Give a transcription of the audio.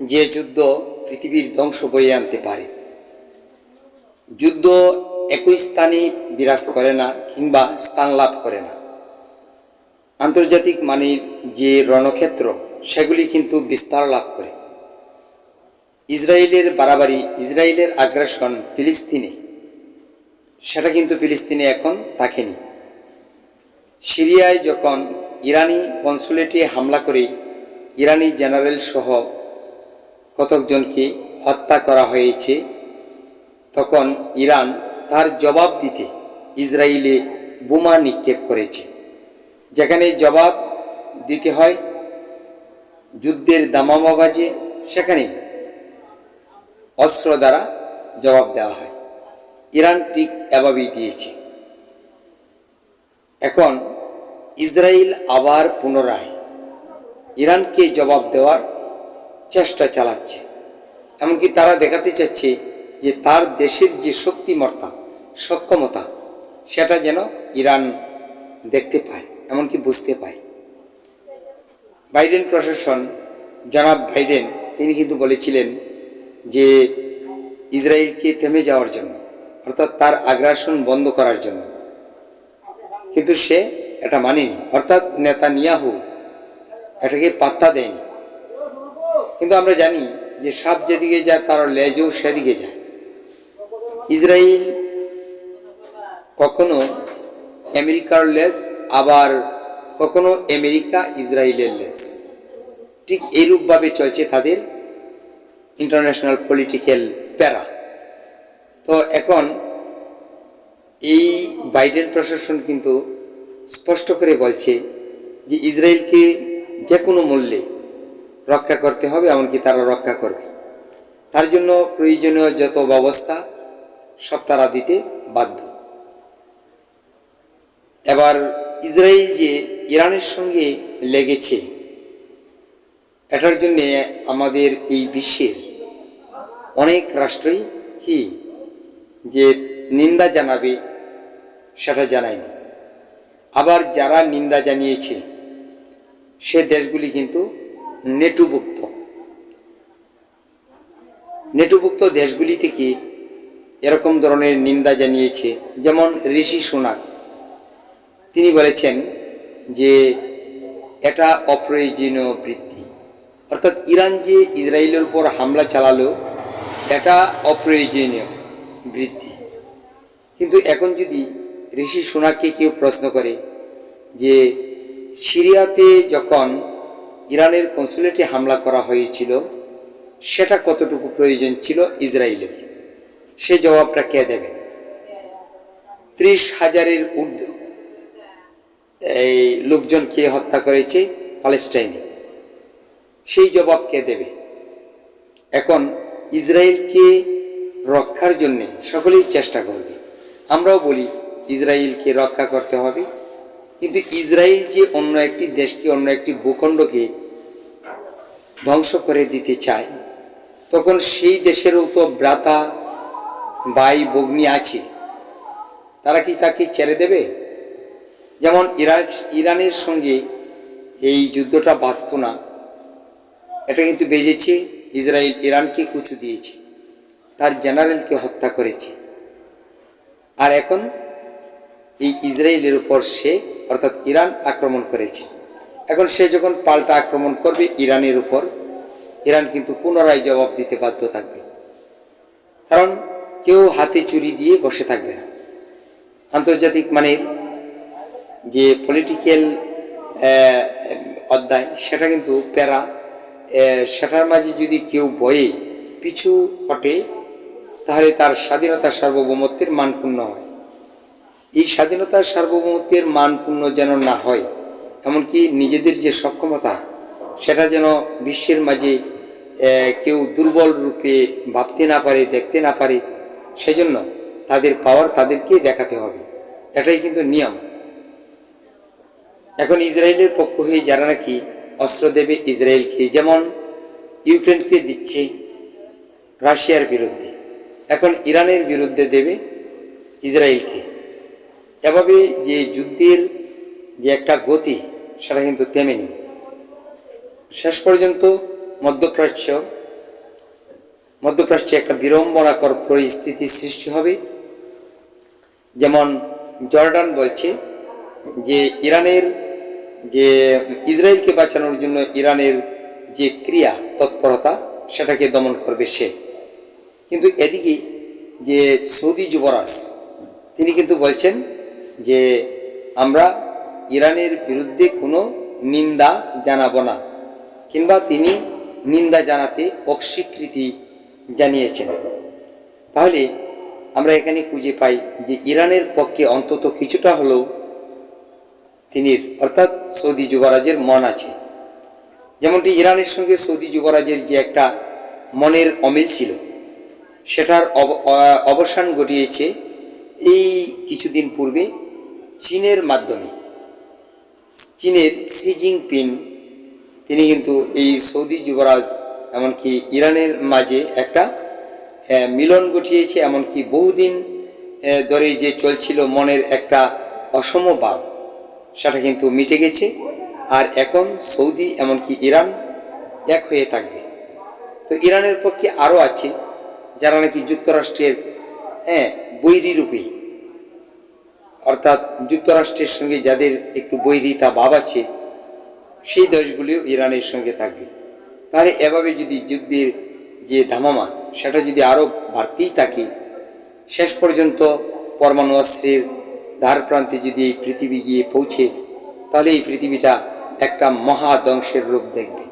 যে যুদ্ধ পৃথিবীর ধ্বংস বয়ে আনতে পারে। যুদ্ধ একই স্থানে বিরাজ করে না কিংবা স্থান লাভ করে না। আন্তর্জাতিক মানের যে রণক্ষেত্র, সেগুলি কিন্তু বিস্তার লাভ করে। ইসরায়েলের বাড়াবাড়ি, ইসরায়েলের আগ্রাসন ফিলিস্তিনে, সেটা কিন্তু ফিলিস্তিনে এখন থাকেনি। সিরিয়ায় যখন ইরানি কনসুলেটে হামলা করে, ইরানি জেনারেল সহ কতকজনকে হত্যা করা হয়েছে? তখন ইরান তার জবাব দিতে ইসরায়েলে বোমা নিক্ষেপ করেছে। যেখানে জবাব দিতে হয়, যুদ্ধের দামামা বাজে, সেখানে অস্ত্র দ্বারা জবাব দেওয়া হয়। ইরান ঠিক এভাবেই দিয়েছে। এখন ইসরায়েল আবার পুনরায় ইরানকে জবাব দেওয়ার চেষ্টা চালাচ্ছে। এমনকি তারা দেখাতে চাচ্ছে যে তার দেশের যে শক্তিমর্তা সক্ষমতা, সেটা যেন ইরান দেখতে পায়, এমনকি বুঝতে পায়। বাইডেন প্রশাসন, জনাব বাইডেন, তিনি কিন্তু বলেছিলেন যে ইসরায়েলকে থেমে যাওয়ার জন্য, অর্থাৎ তার আগ্রাসন বন্ধ করার জন্য। কিন্তু সে এটা মানেনি। অর্থাৎ নেতা নিয়াহু এটাকে পাত্তা দেয়নি। কিন্তু আমরা জানি যে সাপ যেদিকে যায়, তার লেজও সেদিকে যায়। ইসরায়েল কখনো আমেরিকার লেজ, আবার কখনো আমেরিকা ইসরায়েলের লেজ। ঠিক এইরূপভাবে চলছে তাদের ইন্টারন্যাশনাল পলিটিক্যাল প্যারা। তো এখন এই বাইডেন প্রশাসন কিন্তু স্পষ্ট করে বলছে যে ইসরায়েলকে যে কোনো মূল্যে রক্ষা করতে হবে, এমনকি তারা রক্ষা করবে। তার জন্য প্রয়োজনীয় যত ব্যবস্থা, সব তারা দিতে বাধ্য। এবার ইসরায়েল যে ইরানের সঙ্গে লেগেছে, এটার জন্যে আমাদের এই বিশ্বের অনেক রাষ্ট্রই কি, যে নিন্দা জানাবে, সেটা জানায়নি। আবার যারা নিন্দা জানিয়েছে, সে দেশগুলি কিন্তু নেটুভুক্ত। নেটুভুক্ত দেশগুলি থেকে এরকম ধরনের নিন্দা জানিয়েছে, যেমন ঋষি সোনাক। তিনি বলেছেন যে, এটা অপ্রয়োজনীয় বৃদ্ধি অর্থাৎ ইরান যে ইসরায়েলের উপর হামলা চালালো, এটা অপ্রয়োজনীয় বৃদ্ধি কিন্তু এখন যদি ঋষি সোনাককে কেউ প্রশ্ন করে যে, সিরিয়াতে যখন ইরানের কনসুলেটে হামলা করা হয়েছিল, সেটা কতটুকু প্রয়োজন ছিল ইসরায়েলের? সে জবাবটা কে দেবে? ত্রিশ হাজারের ঊর্ধ্ব এই লোকজনকে হত্যা করেছে? প্যালেস্টাইনে সেই জবাব কে দেবে? এখন ইসরায়েলকে রক্ষার জন্যে সকলেই চেষ্টা করবে। আমরাও বলি, ইসরায়েলকে রক্ষা করতে হবে। কিন্তু ইসরায়েল যে অন্য একটি দেশকে, অন্য একটি ভূখণ্ডকে ধ্বংস করে দিতে চায়, তখন সেই দেশেরও তো ব্রাতা ভাই বগ্নি আছে। তারা কি তাকে ছেড়ে দেবে? যেমন ইরাক, ইরানের সঙ্গে এই যুদ্ধটা বাঁচত না। এটা কিন্তু বেজেছে, ইসরায়েল ইরানকে কুচু দিয়েছে, তার জেনারেলকে হত্যা করেছে। আর এখন এই ইসরায়েলের উপর সে, অর্থাৎ ইরান আক্রমণ করেছে। এখন সে যখন পাল্টা আক্রমণ করবে ইরানের উপর, ইরান কিন্তু পুনরায় জবাব দিতে বাধ্য থাকবে। কারণ কেউ হাতে চুরি দিয়ে বসে থাকবে না। আন্তর্জাতিক মানের যে পলিটিক্যাল অধ্যায়, সেটা কিন্তু প্যারা সেটার মাঝে যদি কেউ বয়ে, পিছু হটে, তাহলে তার স্বাধীনতা সার্বভৌমত্বের মানপূর্ণ হয়। এই স্বাধীনতার সার্বভৌমত্বের মানপূর্ণ যেন না হয়, এমনকি নিজেদের যে সক্ষমতা, সেটা যেন বিশ্বের মাঝে কেউ দুর্বল রূপে ভাবতে না পারে, দেখতে না পারে, সেজন্য তাদের পাওয়ার তাদেরকে দেখাতে হবে। এটাই কিন্তু নিয়ম। এখন ইসরায়েলের পক্ষ হয়ে যারা নাকি অস্ত্র দেবে ইসরায়েলকে, যেমন ইউক্রেনকে দিচ্ছে রাশিয়ার বিরুদ্ধে, এখন ইরানের বিরুদ্ধে দেবে ইসরায়েলকে। এভাবে যে যুদ্ধের যে একটা গতি, সেটা কিন্তু তেমেনি শেষ পর্যন্ত মধ্যপ্রাচ্য, মধ্যপ্রাচ্যে একটা বিড়ম্বনাকর পরিস্থিতির সৃষ্টি হবে। যেমন জর্ডান বলছে যে ইরানের যে ইসরায়েলকে বাঁচানোর জন্য ইরানের যে ক্রিয়া, তৎপরতা, সেটাকে দমন করবে সে। কিন্তু এদিকে যে সৌদি যুবরাজ, তিনি কিন্তু বলছেন যে আমরা ইরানের বিরুদ্ধে কোনো নিন্দা জানাব না, কিংবা তিনি নিন্দা জানাতে অস্বীকৃতি জানিয়েছেন। তাহলে আমরা এখানে খুঁজে পাই যে ইরানের পক্ষে অন্তত কিছুটা হলেও তিনি অর্থাৎ সৌদি যুবরাজের মন আছে। যেমনটি ইরানের সঙ্গে সৌদি যুবরাজের যে একটা মনের অমিল ছিল, সেটার অব- অবসান ঘটিয়েছে এই কিছুদিন পূর্বে চীনের মাধ্যমে। চীনের সি জিনপিং তিনি কিন্তু এই সৌদি যুবরাজ, এমনকি ইরানের মাঝে একটা মিলন ঘটিয়েছে, এমনকি বহুদিন ধরে যে চলছিল মনের একটা অসমভাব সেটা কিন্তু মিটে গেছে। আর এখন সৌদি, এমনকি ইরান এক হয়ে থাকবে। তো ইরানের পক্ষে আরও আছে, যারা নাকি যুক্তরাষ্ট্রের হ্যাঁ বৈরীরূপী অর্থাৎ যুক্তরাষ্ট্রের সঙ্গে যাদের একটু বৈরিতা ভাব আছে, সেই দেশগুলিও ইরানের সঙ্গে থাকবে। তাহলে এভাবে যদি যুদ্ধের যে ধামামা, সেটা যদি আরও বাড়তেই থাকে, শেষ পর্যন্ত পরমাণু অস্ত্রের ধার প্রান্তে যদি এই পৃথিবী গিয়ে পৌঁছে, তাহলে এই পৃথিবীটা একটা মহাধ্বংসের রূপ দেখবে।